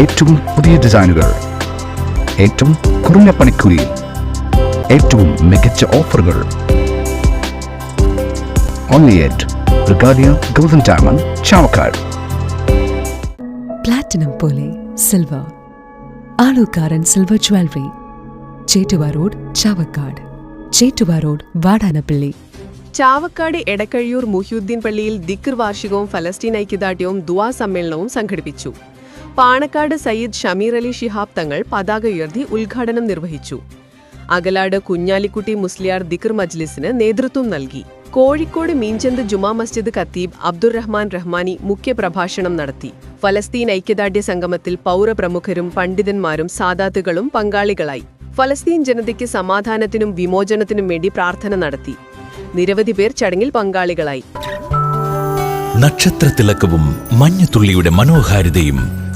ഏറ്റവും പുതിയ ഡിസൈനുകൾ. ഏറ്റവും കുറഞ്ഞ പണിക്കൂലിയിൽ ഏറ്റവും മികച്ച ഓഫറുകൾ. Only at Regalia golden diamond Chavakkad platinum പോലെ silver Alukkaran silver jewellery Chettuva road Chavakkad Chettuva road Vadanappally Chavakkad Edakkazhiyur Muhiyuddin പള്ളിയിൽ ദിക്കർ വാർഷികവും ഫലസ്തീൻ ഐക്യദാർഢ്യവും ദുവാ സമ്മേളനവും സംഘടിപ്പിച്ചു. പാണക്കാട് സയ്യിദ് ഷമീർ അലി ഷിഹാബ് തങ്ങൾ പതാക ഉയർത്തി ഉദ്ഘാടനം നിർവഹിച്ചു. അകലാട് കുഞ്ഞാലിക്കുട്ടി മുസ്ലിയാർ ദിക്കർ മജ്ലിസിന് നേതൃത്വം നൽകി. കോഴിക്കോട് മീഞ്ചന്ത് ജുമാ മസ്ജിദ് ഖത്തീബ് അബ്ദുറഹ്മാൻ റഹ്മാനി മുഖ്യപ്രഭാഷണം നടത്തി. ഫലസ്തീൻ ഐക്യദാർഢ്യ സംഗമത്തിൽ പൗരപ്രമുഖരും പണ്ഡിതന്മാരും സാദാത്തുകളും പങ്കാളികളായി. ഫലസ്തീൻ ജനതയ്ക്ക് സമാധാനത്തിനും വിമോചനത്തിനും വേണ്ടി പ്രാർത്ഥന നടത്തി. നിരവധി പേർ ചടങ്ങിൽ പങ്കാളികളായി. നക്ഷത്രത്തിളക്കവും മഞ്ഞുതുള്ളിയുടെ മനോഹാരിതയും